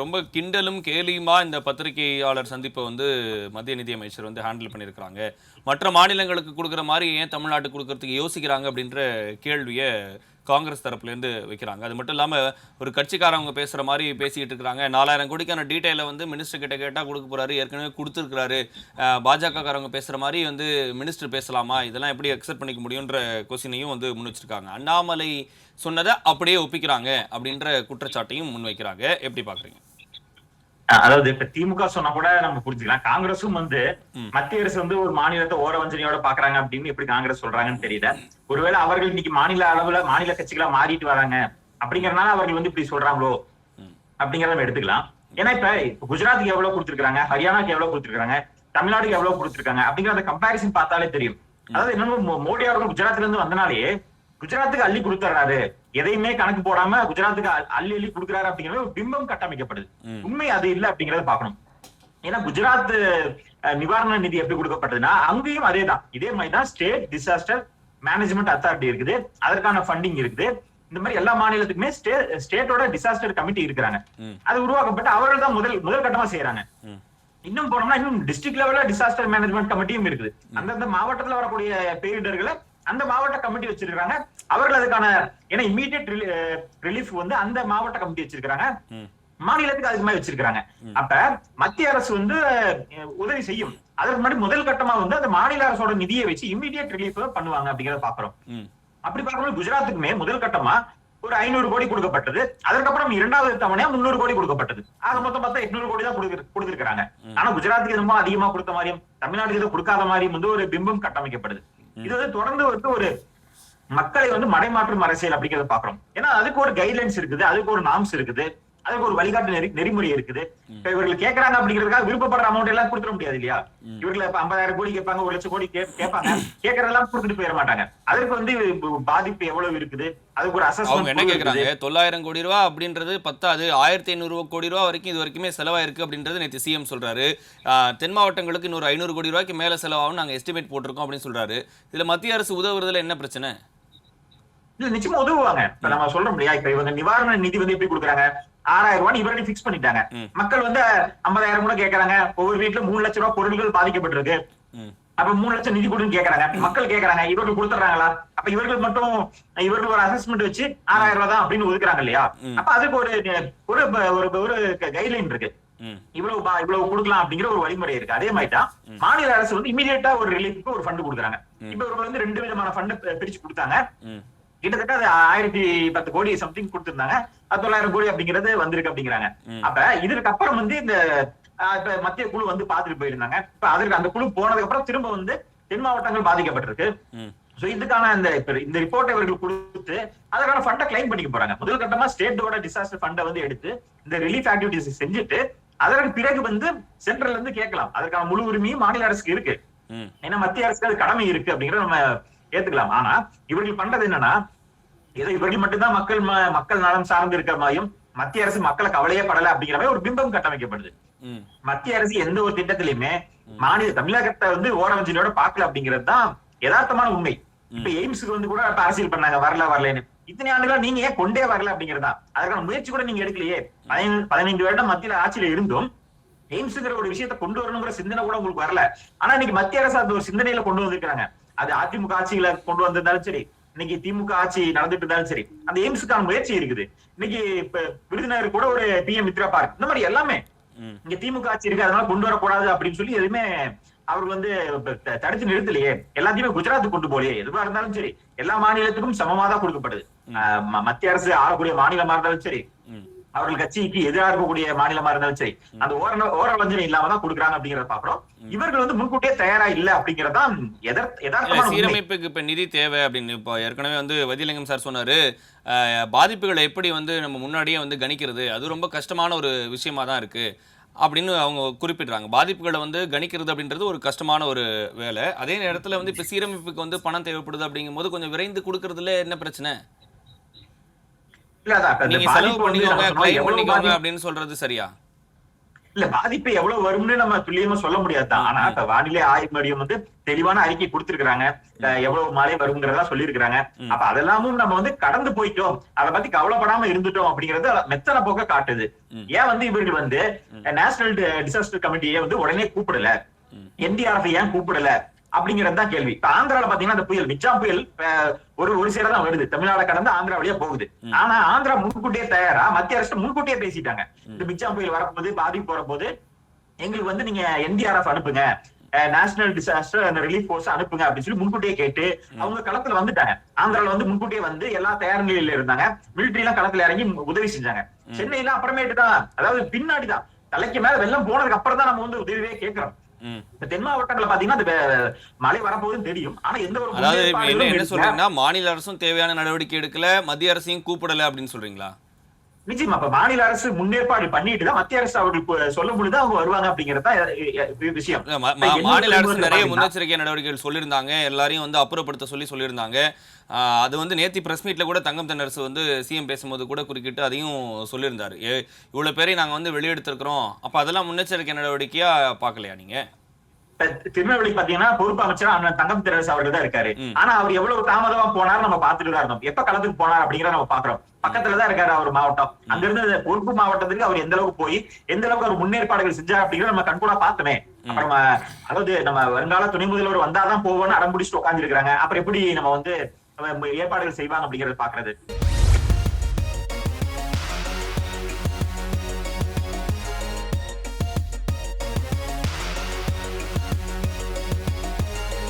ரொம்ப கிண்டலும் கேலியுமா இந்த பத்திரிகையாளர் சந்திப்பை வந்து மத்திய நிதியமைச்சர் வந்து ஹேண்டில் பண்ணியிருக்கிறாங்க. மற்ற மாநிலங்களுக்கு கொடுக்குற மாதிரி ஏன் தமிழ்நாட்டுக்கு கொடுக்கறதுக்கு யோசிக்கிறாங்க அப்படின்ற கேள்வியை காங்கிரஸ் தரப்புலேருந்து வைக்கிறாங்க. அது மட்டும் இல்லாமல் ஒரு கட்சிக்காரவங்க பேசுகிற மாதிரி பேசிக்கிட்டு இருக்கிறாங்க. நாலாயிரம் கோடிக்கான டீட்டெயிலை வந்து மினிஸ்டர் கிட்ட கேட்டால் கொடுக்க போகிறாரு ஏற்கனவே கொடுத்துருக்கிறாரு. பாஜகக்காரவங்க பேசுகிற மாதிரி வந்து மினிஸ்டர் பேசலாமா? இதெல்லாம் எப்படி அக்செப்ட் பண்ணிக்க முடியுன்ற கொஸ்டினையும் வந்து முன் வச்சிருக்காங்க அண்ணாமலை சொன்னதை அப்படியே ஒப்பிக்கிறாங்க அப்படின்ற குற்றச்சாட்டையும் முன்வைக்கிறாங்க. எப்படி பார்க்குறீங்க அதாவது இப்ப திமுக சொன்னா கூட நம்ம புரிஞ்சுக்கலாம். காங்கிரஸும் வந்து. மத்திய அரசு வந்து ஒரு மாநிலத்தை ஓர வஞ்சனையோட பாக்குறாங்க அப்படின்னு எப்படி காங்கிரஸ் சொல்றாங்கன்னு தெரியல. ஒருவேளை அவர்கள் இன்னைக்கு மாநில அளவுல மாநில கட்சிகளா மாறிட்டு வராங்க அப்படிங்கறதுனால அவர்கள் வந்து இப்படி சொல்றாங்களோ. அப்படிங்கறத நம்ம எடுத்துக்கலாம். ஏன்னா இப்ப குஜராத்துக்கு எவ்வளவு கொடுத்திருக்காங்க ஹரியானாக்கு எவ்வளவு கொடுத்திருக்காங்க தமிழ்நாடுக்கு எவ்வளவு கொடுத்திருக்காங்க அப்படிங்கிற அந்த கம்பாரிசன் பார்த்தாலே தெரியும். அதாவது என்னமோ மோ- மோடி அவர்கள் குஜராத்ல இருந்து வந்தனாலே குஜராத்துக்கு அள்ளி கொடுத்துறாரு. எதையுமே கணக்கு போடாம குஜராத்துக்கு அள்ளி அள்ளி கொடுக்குறாரு அப்படிங்கிற ஒரு பிம்பம் கட்டமைக்கப்படுது. உண்மை அது இல்ல அப்படிங்கறத பார்க்கணும். ஏன்னா குஜராத் நிவாரண நிதி எப்படி கொடுக்கப்பட்டதுன்னா அங்கேயும் அதே தான் இதே மாதிரி தான் ஸ்டேட் டிசாஸ்டர் மேனேஜ்மெண்ட் அத்தாரிட்டி இருக்குது. அதற்கான ஃபண்டிங் இருக்குது. இந்த மாதிரி எல்லா மாநிலத்துக்குமே ஸ்டேட்டோட டிசாஸ்டர் கமிட்டி இருக்கிறாங்க. அது உருவாக்கப்பட்டு அவர்கள் தான் முதல் முதல் கட்டமா செய்யறாங்க. இன்னும் போனோம்னா இன்னும் டிஸ்ட்ரிக்ட் லெவல்ல டிசாஸ்டர் மேனேஜ்மெண்ட் கமிட்டியும் இருக்குது. அந்தந்த மாவட்டத்துல வரக்கூடிய பேரிடர்களை அந்த மாவட்ட கமிட்டி வச்சிருக்காங்க அவர்கள் அதுக்கான ஏன்னா இமீடியட் ரிலீஃப் வந்து அந்த மாவட்ட கமிட்டி வச்சிருக்காங்க. மாநிலத்துக்கு அதுக்கு மாதிரி வச்சிருக்காங்க அப்ப மத்திய அரசு வந்து உதவி செய்யும். அதற்கு முன்னாடி முதல் கட்டமா வந்து அந்த மாநில அரசோட நிதியை வச்சு இமீடியட் ரிலீஃப் பண்ணுவாங்க அப்படிங்கறத பாக்குறோம். அப்படி பார்க்கும்போது குஜராத்துக்குமே முதல் கட்டமா ஒரு ஐநூறு கோடி கொடுக்கப்பட்டது. அதற்கப்புறம் இரண்டாவது தவணையா முன்னூறு கோடி கொடுக்கப்பட்டது. ஆக மொத்தம் பார்த்தா எட்நூறு கோடி தான் கொடுத்திரு- கொடுத்திருக்காங்க ஆனா குஜராத்துக்கு ரொம்ப அதிகமா கொடுத்த மாதிரியும் தமிழ்நாட்டுக்கு எதுவும் கொடுக்காத மாதிரியும் வந்து ஒரு பிம்பம் கட்டமைக்கப்படுது. இது வந்து தொடர்ந்து வந்து ஒரு மக்களை வந்து மடைமாற்றும் அரசியல் அப்படிங்கறத பாக்குறோம் ஏன்னா அதுக்கு ஒரு கைட்லைன்ஸ் இருக்குது அதுக்கு ஒரு நாம்ஸ் இருக்குது. அதுக்கு ஒரு வழிகாட்டு நெறி நெறிமுறை இருக்குது. இவர்கள் கேக்குறாங்க அப்படிங்கிறதுக்காக விருப்பப்படுற அமௌண்ட் எல்லாம் கொடுத்துட முடியாது இல்லையா? இவர்கள் இப்ப ஐம்பதாயிரம் கோடி கேட்பாங்க ஒரு லட்சம் கோடி கேட்பாங்க. கேட்கறதெல்லாம் கொடுத்துட்டு போயிட மாட்டாங்க. அதற்கு வந்து பாதிப்பு எவ்வளவு இருக்குது? அதுக்கு ஒரு அவங்க என்ன அசஸ்மெண்ட் கேக்குறாங்க? தொள்ளாயிரம் கோடி ரூபா அப்படின்றது பத்தாது. ஆயிரத்தி ஐநூறு கோடி ரூபா வரைக்கும் இது வரைக்குமே செலவாயிருக்கு அப்படின்றது நேற்று சிஎம் சொல்றாரு. தென் மாவட்டங்களுக்கு இன்னொரு ஐநூறு கோடி ரூபாய்க்கு மேல செலவாகும் நாங்க எஸ்டிமேட் போட்டிருக்கோம் அப்படின்னு சொல்றாரு. இதுல மத்திய அரசு உதவுறதுல என்ன பிரச்சனை? இல்ல நிச்சயமா உதவுவாங்க. இப்ப நம்ம சொல்றோம் இல்லையா? இப்ப இவங்க நிவாரண நிதி வந்து எப்படி கொடுக்குறாங்க? ஆறாயிரம் ரூபாய் இவரடி பிக்ஸ் பண்ணிட்டாங்க. மக்கள் வந்து ஐம்பதாயிரம் கூட கேக்குறாங்க. ஒவ்வொரு வீட்டுல மூணு லட்சம் ரூபாய் பொருட்கள் பாதிக்கப்பட்டிருக்கு. அப்ப மூணு லட்சம் நிதி கொடுன்னு கேக்குறாங்க. மக்கள் கேக்குறாங்க இவர்கள் கொடுத்துறாங்களா அப்ப இவர்கள் மட்டும் இவர்கள் ஒரு அசஸ்மெண்ட் வச்சு ஆறாயிரம் ரூபாய் தான் அப்படின்னு ஒதுக்குறாங்க இல்லையா. அப்ப அதுக்கு ஒரு ஒரு ஒரு கைட்லைன் இருக்கு. இவ்வளவு இவ்வளவு கொடுக்கலாம் அப்படிங்கிற ஒரு வழிமுறை இருக்கு. அதே மாதிரி தான் மாநில அரசு வந்து இமீடியட்டா ஒரு ரிலீஃப்க்கு ஒரு ஃபண்ட் கொடுக்குறாங்க. இப்ப இவங்க வந்து ரெண்டு விதமான ஃபண்ட் பிரிச்சு கொடுத்தாங்க. கிட்டத்தட்ட அது ஆயிரத்தி பத்து கோடி சம்திங் கொடுத்திருந்தாங்க. அது தொள்ளாயிரம் கோடி அப்படிங்கிறது வந்திருக்கு அப்படிங்கிறாங்க. அப்ப இதற்கு அப்புறம் வந்து இந்த இப்ப மத்திய குழு வந்து பாத்துட்டு போயிருந்தாங்க. இப்ப அதற்கு அந்த குழு போனதுக்கு அப்புறம் திரும்ப வந்து தென் மாவட்டங்கள் பாதிக்கப்பட்டிருக்கு. சோ இதுக்கான இந்த இந்த ரிப்போர்ட் இவர்கள் கொடுத்து அதற்கான ஃபண்டை கிளைம் பண்ணிக்க போறாங்க. முதல் கட்டமா ஸ்டேட்டோட டிசாஸ்டர் ஃபண்டை வந்து எடுத்து இந்த ரிலீஃப் ஆக்டிவிட்டிஸ் செஞ்சுட்டு அதற்கு பிறகு வந்து சென்ட்ரல்ல இருந்து கேட்கலாம். அதற்கான முழு உரிமையும் மாநில அரசுக்கு இருக்கு. ஏன்னா மத்திய அரசுக்கு அது கடமை இருக்கு அப்படிங்கறத நம்ம ஏத்துக்கலாம். ஆனா இவர்கள் பண்றது என்னன்னா ஏதோ இவர்கள் மட்டும்தான் மக்கள் மக்கள் நலம் சார்ந்து இருக்கிற மாதிரியும் மத்திய அரசு மக்களை கவலையே படல அப்படிங்கிற மாதிரி ஒரு பிம்பம் கட்டமைக்கப்படுது. மத்திய அரசு எந்த ஒரு திட்டத்திலையுமே மாநில தமிழகத்தை வந்து ஓரவஞ்சனையோட பார்க்கல அப்படிங்கிறது தான் யதார்த்தமான உண்மை. இப்ப எய்ம்ஸுக்கு வந்து கூட அரசியல் பண்ணாங்க வரல வரலன்னு. இத்தனை ஆண்டுகளா நீங்க ஏன் கொண்டே வரல அப்படிங்கறதா அதுக்கான முயற்சி கூட நீங்க எடுக்கலையே. பதினைந்து வருடம் மத்தியில ஆட்சியில இருந்தும் எய்ம்ஸ்ங்கிற ஒரு விஷயத்தை கொண்டு வரணுங்கிற சிந்தனை கூட உங்களுக்கு வரல. ஆனா இன்னைக்கு மத்திய அரசு அந்த ஒரு சிந்தனையில கொண்டு வந்திருக்காங்க அது அதிமுக ஆட்சியில கொண்டு வந்திருந்தாலும் சரி இன்னைக்கு திமுக ஆட்சி நடந்துட்டு இருந்தாலும் சரி அந்த எய்ம்ஸுக்கான முயற்சி இருக்குது. இன்னைக்கு இப்ப விருதுநகர் கூட ஒரு பிஎம் மித்ரா பார்க் இந்த மாதிரி எல்லாமே இங்க திமுக ஆட்சி இருக்கு அதனால கொண்டு வரக்கூடாது அப்படின்னு சொல்லி எதுவுமே அவர் வந்து தடுத்து நிறுத்தலையே. எல்லாத்தையுமே குஜராத் கொண்டு போலையே எதுவா இருந்தாலும் சரி எல்லா மாநிலத்துக்கும் சமமா தான் கொடுக்கப்படுது மத்திய அரசு ஆளக்கூடிய மாநிலமா இருந்தாலும் சரி. அவர்கள் கட்சிக்கு எதிராக இருக்கக்கூடிய மாநிலமா இருந்தாலும் சரி அந்த ஓர ஓர வஞ்சனை இல்லாம தான் கொடுக்குறாங்க அப்படிங்கறத பாக்குறோம் இவர்கள் வந்து முன்கூட்டியே தயாரா இல்ல அப்படிங்கறதான். சீரமைப்புக்கு இப்ப நிதி தேவை அப்படின்னு இப்போ ஏற்கனவே வந்து வைத்தியலிங்கம் சார் சொன்னாரு. பாதிப்புகளை எப்படி வந்து நம்ம முன்னாடியே வந்து கணிக்கிறது அது ரொம்ப கஷ்டமான ஒரு விஷயமா தான் இருக்கு அப்படின்னு அவங்க குறிப்பிடுறாங்க. பாதிப்புகளை வந்து கணிக்கிறது அப்படின்றது ஒரு கஷ்டமான ஒரு வேலை. அதே நேரத்துல வந்து இப்ப சீரமைப்புக்கு வந்து பணம் தேவைப்படுது அப்படிங்கும்போது கொஞ்சம் விரைந்து கொடுக்கறதுல என்ன பிரச்சனை இல்ல அதான் இப்ப இந்த நீங்க செலவு பண்ணிக்கோங்க கிளைம் பண்ணிக்கோங்க அப்படின்னு சொல்றது சரியா இல்ல பாதிப்பு எவ்வளவு வரும்னு நம்ம துல்லியமா சொல்ல முடியாது ஆனா இப்ப வானிலை ஆய்வு மையம் வந்து தெளிவான அறிக்கை கொடுத்திருக்காங்க அஹ் எவ்வளவு மழை வருங்கிறதா சொல்லியிருக்காங்க ம். அப்ப அதெல்லாமும் நம்ம வந்து கடந்து போயிட்டோம் அதை பத்தி கவலைப்படாம இருந்துட்டோம் அப்படிங்கறது மெத்தன போக்க காட்டுது. ஏன் வந்து இவர்கள் வந்து. நேஷனல் டிசாஸ்டர் கமிட்டியை வந்து உடனே கூப்பிடல. என்டிஆர்எஃப் ஏன் கூப்பிடல அப்படிங்கறது தான் கேள்வி. இப்ப ஆந்திரால பாத்தீங்கன்னா அந்த புயல் மிச்சாம் புயல் ஒரு ஒரு தான் வருது. தமிழ்நாடு கடந்து ஆந்திரா வழியா போகுது. ஆனா ஆந்திரா முன்கூட்டியே தயாரா? மத்திய அரசு முன்கூட்டியே பேசிட்டாங்க. இந்த மிச்சாம் புயல் வரப்போது பாதிப்பு வரப்போது எங்களுக்கு வந்து நீங்க என்டிஆர்எஃப் அனுப்புங்க. நேஷனல் டிசாஸ்டர் அந்த ரிலீஃப் ஃபோர்ஸ் அனுப்புங்க அப்படின்னு சொல்லி முன்கூட்டியே கேட்டு அவங்க களத்துல வந்துட்டாங்க. ஆந்திரால வந்து முன்கூட்டியே வந்து எல்லா தயார் நிலையில இருந்தாங்க. மிலிட்டரி எல்லாம் களத்துல இறங்கி உதவி செஞ்சாங்க. சென்னையில அப்புறமேட்டு தான் அதாவது பின்னாடி தான். தலைக்கு மேல வெள்ளம் போனதுக்கு அப்புறம் தான் நம்ம வந்து உதவியே கேட்கிறோம். இந்த தென் மாவட்டங்கள்ல பாத்தீங்கன்னா மழை வரப்போகுதுன்னு தெரியும். ஆனா எந்த ஒரு அதாவது இப்ப என்ன. சொல்றீங்கன்னா மாநில அரசும் தேவையான நடவடிக்கை எடுக்கல மத்திய அரசையும் கூப்பிடல அப்படின்னு சொல்றீங்களா? நிச்சயமா அப்ப மாநில அரசு முன்னேற்பாடு பண்ணிட்டு தான் மத்திய அரசு அவர்களுக்கு சொல்லும் பொழுது அவங்க வருவாங்க அப்படிங்கறது விஷயம். மாநில அரசு நிறைய முன்னெச்சரிக்கை நடவடிக்கைகள் சொல்லியிருந்தாங்க. எல்லாரையும் வந்து அப்புறப்படுத்த சொல்லி சொல்லியிருந்தாங்க. ஆஹ் அது வந்து நேத்தி பிரஸ் மீட்ல கூட தங்கம் தென்னரசு வந்து சிஎம் பேசும்போது கூட குறுக்கிட்டு அதையும் சொல்லியிருந்தாரு. இவ்வளவு பேரை நாங்க வந்து வெளியெடுத்திருக்கிறோம். அப்ப அதெல்லாம் முன்னெச்சரிக்கை நடவடிக்கையா பார்க்கலையா நீங்க? திருநெல்வேலி பாத்தீங்கன்னா பொறுப்பு அமைச்சர் அண்ணன் தங்கம் தெரசு அவர்கள் தான் இருக்காரு. ஆனா அவர் எவ்வளவு தாமதமா போனார் நம்ம பாத்துட்டு தான் இருந்தோம். எப்ப களத்துக்கு போனார் அப்படிங்கறத நம்ம பாக்குறோம் பக்கத்துல தான் இருக்காரு அவர் மாவட்டம். அங்க இருந்து பொறுப்பு மாவட்டத்துக்கு அவர் எந்த அளவுக்கு போய் எந்த அளவுக்கு அவர் முன்னேற்பாடுகள் செஞ்சார் அப்படிங்கறத நம்ம கண்கூடா பார்த்தோமே. அப்புறம் அதாவது நம்ம வருங்கால துணை முதல்வர் வந்தாதான் போவோம்னு அடம் பிடிச்சிட்டு உட்கார்ந்து அப்புறம் எப்படி நம்ம வந்து ஏற்பாடுகள் செய்வாங்க அப்படிங்கறத பாக்குறது